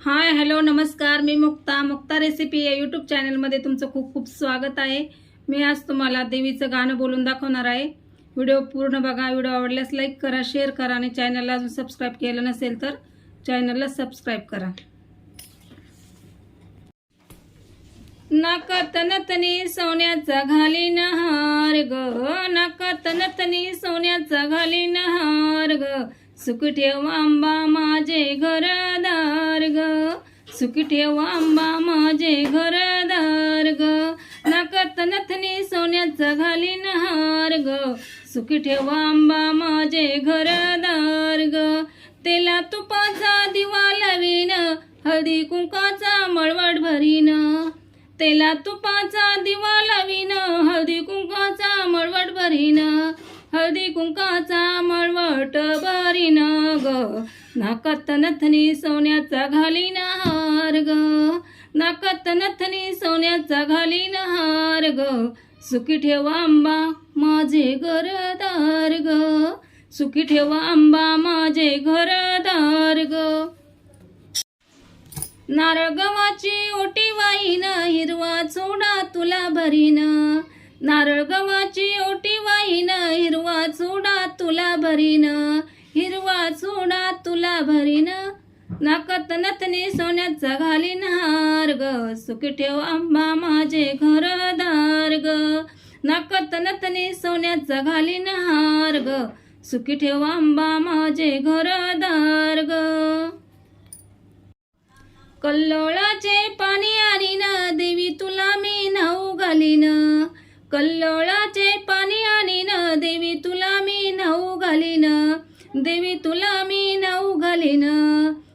हाय hello नमस्कार. मी Mukta. Mukta recipe या यूट्यूब चॅनलमध्ये तुमचं खूप खूप स्वागत आहे. मी आज तुम्हाला देवीचं गाणं बोलून दाखवणार आहे. व्हिडिओ पूर्ण बघा. व्हिडिओ आवडल्यास लाईक करा शेअर करा आणि चॅनलला अजून सबस्क्राईब केलं नसेल तर चॅनलला सबस्क्राईब करा. नाकात नतनी सोन्याचा घालीन हार ग. नाकात नतनी सोन्याचा घालीन हार ग. सुख ठेव आंबा माझे घरदार ग. सुख ठेव आंबा माझे घरदार ग. नाकात नथनी सोन्याचा घालीन हार ग. सुख ठेव आंबा माझे घरदार ग. तेला तुपाचा दिवा लावीन हळदी कुंकाचा मळवट भरीन. तेला तुपाचा दिवा लावीन हळदी कुंकाचा मळवट भरीन. हळदी कुंकाचा मळवट भरीन ग. नाकात नथनी सोन्याचा घालीन हार ग. नाकात नथनी सोन्याचा घालीन हार ग. सुखी ठेवा आंबा माझे घरदार ग. सुखी ठेवा आंबा माझे घरदार ग. नारळ गव्हाची ओटी वाईन हिरवा चोडा तुला भरीन. नारळ गव्हा तुला भरीन हिरवा चुडा तुला भरीन नाकात नथनी सोन्याचा घालीन हार ग सुखी ठेव आंबा माझे घरदार ग नाकात नथनी सोन्याचा घालीन हार ग सुखी ठेव आंबा माझे घरदार ग कल्लोळाचे पाणी आणीन देवी तुला मी नाऊ घालीन. कल्लोळाचे पाणी आणीन देवी तुला घालीन. देवी तुला मी नाऊ घालीन.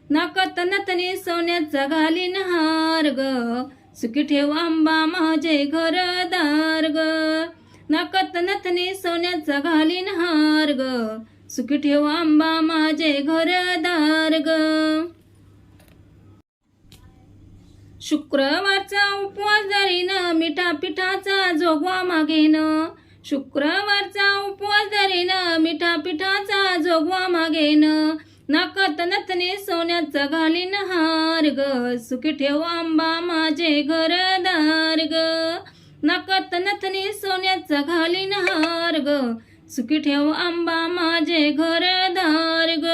नाकात नतने सोन्याचा घालीन हार ग सुखी ठेव आंबा माझे घरदार ग नाकात नथने सोन्याचा घालीन हार ग सुखी ठेव आंबा माझे घरदार ग शुक्रवारचा उपवास धरीन मिठा पिठाचा जोगवा मागेन. शुक्रवारचा उपवास धरीन पिठाचा जोगवा मागेन. नाकात नथने सोन्याचा घालीन हार ग सुखी ठेव आंबा माझे घरदार ग. नाकात नथने सोन्याचा घालीन हार ग सुखी ठेव आंबा माझे घरदार ग.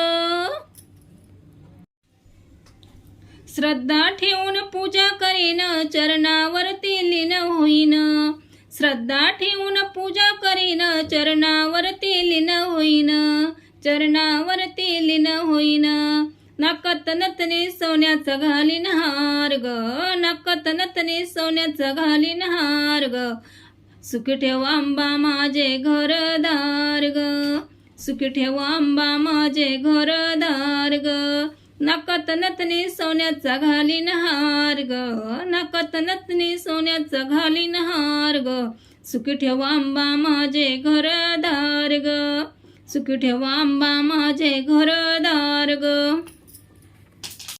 श्रद्धा ठेवून पूजा करीन चरणावरती लीन होईन. श्रद्धा ठेवून पूजा करीन चरणावरती लीन होईन चरणावरती लीन होईन. नाकात नतने सोन्याचं घालीन हार ग नाकात नतने सोन्याचं घालीन हार ग सुखी ठेव आंबा माझे घरदार ग सुखी ठेव आंबा माझे घरदार ग नाकात नतने सोन्याचा घालीन हार ग नाकात सोन्याचा घालीन हार ग सुखी ठेवा आंबा माझे घरदार ग सुखी ठेवा आंबा माझे घरदार ग